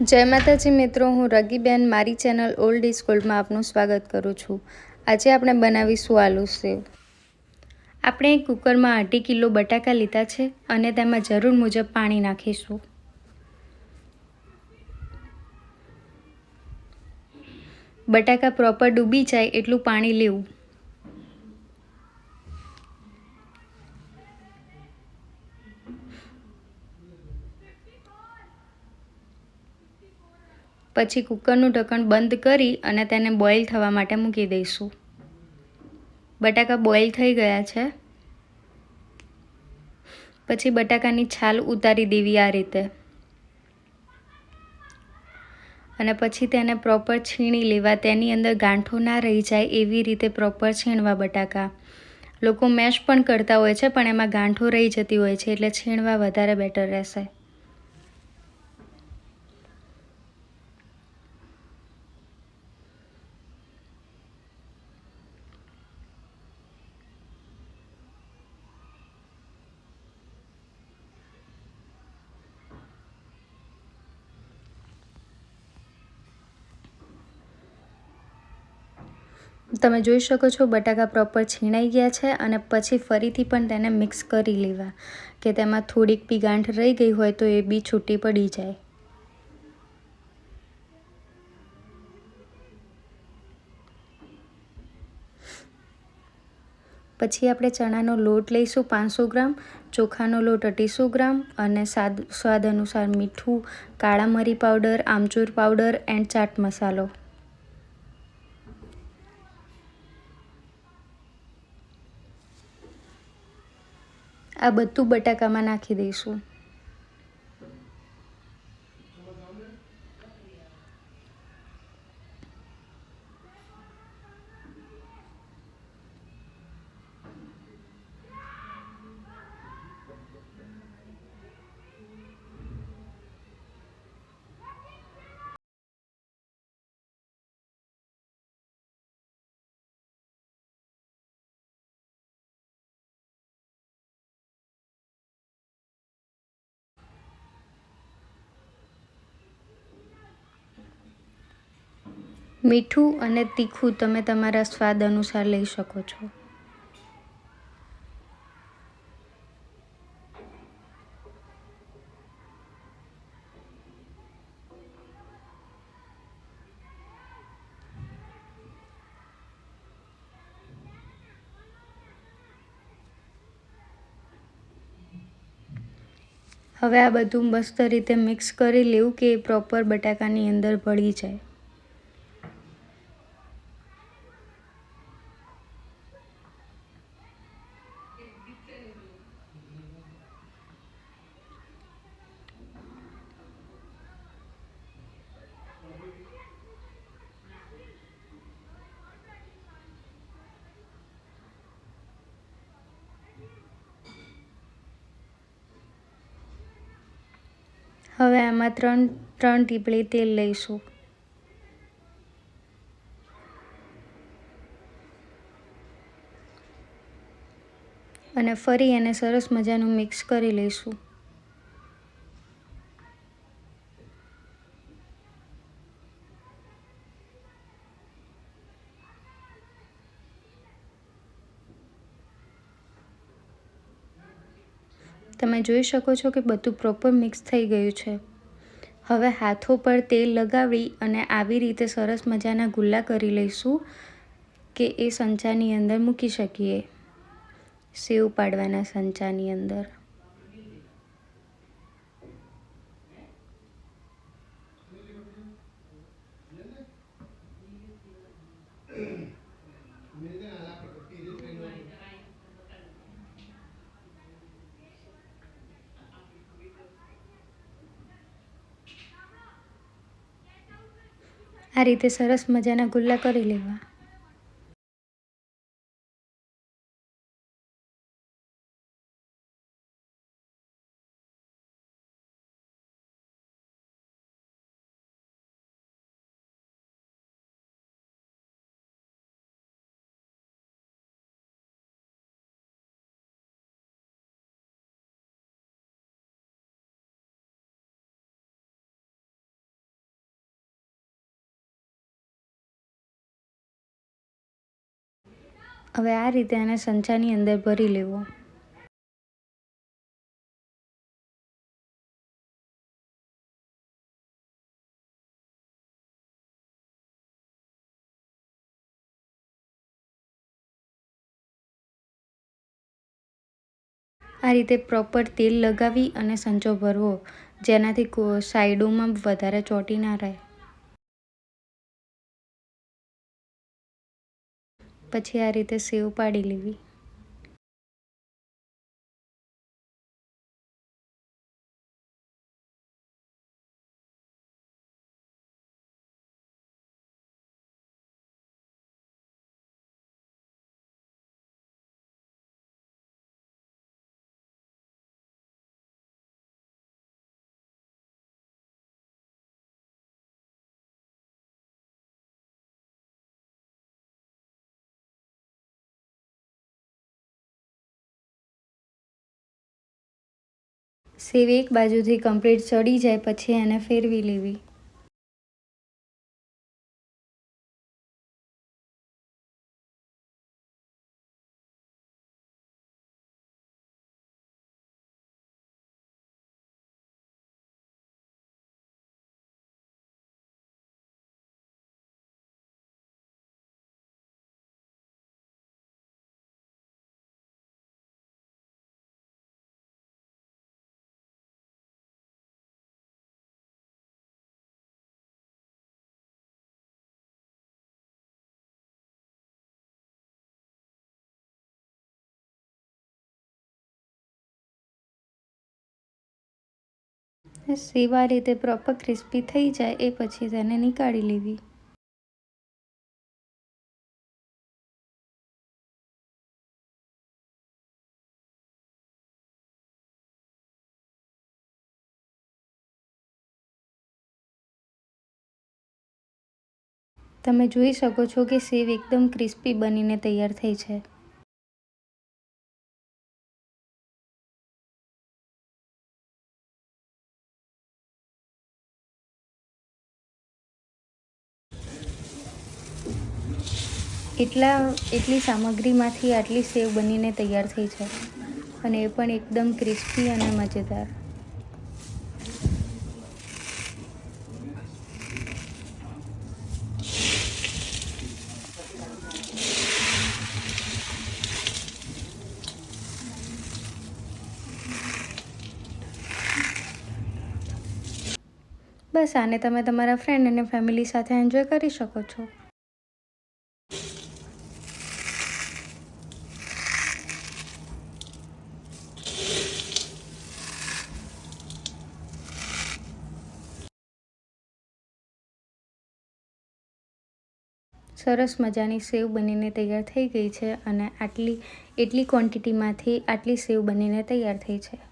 જય માતાજી મિત્રો, હું રગીબેન. મારી ચેનલ ઓલ્ડ ઇઝ ગોલ્ડમાં આપનું સ્વાગત કરું છું. આજે આપણે બનાવીશું આલુ સેવ. આપણે કુકરમાં અઢી કિલો બટાકા લીધા છે અને તેમાં જરૂર મુજબ પાણી નાખીશું. બટાકા પ્રોપર ડૂબી જાય એટલું પાણી લેવું. પછી કુકરનું ઢક્કણ બંધ કરી અને તેને બોઇલ થવા માટે મૂકી દઈશું. બટાકા બોઇલ થઈ ગયા છે. પછી બટાકાની છાલ ઉતારી દેવી આ રીતે. અને પછી તેને પ્રોપર છીણી લેવા, તેની અંદર ગાંઠો ના રહી જાય એવી રીતે પ્રોપર છીણવા બટાકા. લોકો મેશ પણ કરતા હોય છે, પણ એમાં ગાંઠો રહી જતી હોય છે, એટલે છીણવા વધારે બેટર રહેશે. તમે જોઈ શકો છો, બટાકા પ્રોપર છીણાઈ ગયા છે અને પછી ફરીથી પણ તેને મિક્સ કરી લેવા. કે તેમાં થોડીક બી ગાંઠ રહી ગઈ હોય તો એ બી છૂટી પડી જાય. પછી આપણે ચણાનો લોટ લઈશું પાંચસો ગ્રામ, ચોખાનો લોટ અઢીસો ગ્રામ અને સ્વાદ અનુસાર મીઠું, કાળા મરી પાવડર, આમચૂર પાવડર એન્ડ ચાટ મસાલો. આ બધું બટાકામાં નાખી દઈશું. મીઠું અને તીખું તમે તમારા સ્વાદ અનુસાર લઈ શકો છો. હવે આ બધું મસ્ત રીતે મિક્સ કરી લેવું કે એ પ્રોપર બટાકાની અંદર ભળી જાય. હવે આમાં ત્રણ ત્રણ ટીપળી તેલ લઈશું. અને ફરી એને સરસ મજાનું મિક્સ કરી લઈશું. તમે જોઈ શકો છો કે બધું પ્રોપર મિક્સ થઈ ગયું છે. હવે હાથો પર તેલ લગાવી અને આવી રીતે સરસ મજાના ગુલ્લા કરી લઈશું કે એ સંચાની અંદર મૂકી શકીએ. સેવ પાડવાના સંચાની અંદર. આ રીતે સરસ મજાના ગુલ્લા કરી લેવા. હવે આ રીતે આને સંચાની અંદર ભરી લેવો. આ રીતે પ્રોપર તેલ લગાવી અને સંચો ભરવો, જેનાથી સાઈડોમાં વધારે ચોંટી ના રહે. પછી આ રીતે સેવ પાડી લેવી. સેવ એક બાજુથી કમ્પ્લીટ ચડી જાય પછી એને ફેરવી લેવી. સેવ રીતે પ્રોપર ક્રિસ્પી થઈ જાય એ પછી તેને નીકાળી લેવી. તમે જોઈ શકો છો કે સેવ એકદમ ક્રિસ્પી બનીને તૈયાર થઈ છે. એટલા, એટલી સામગ્રીમાંથી આટલી સેવ બનીને તૈયાર થઈ છે. અને એ પણ એકદમ ક્રિસ્પી અને મજેદાર. બસ આને તમે તમારા ફ્રેન્ડ અને ફેમિલી સાથે એન્જોય કરી શકો છો. સરસ મજાની સેવ બનીને તૈયાર થઈ ગઈ છે અને આટલી, એટલી ક્વોન્ટિટીમાંથી આટલી સેવ બનીને તૈયાર થઈ છે.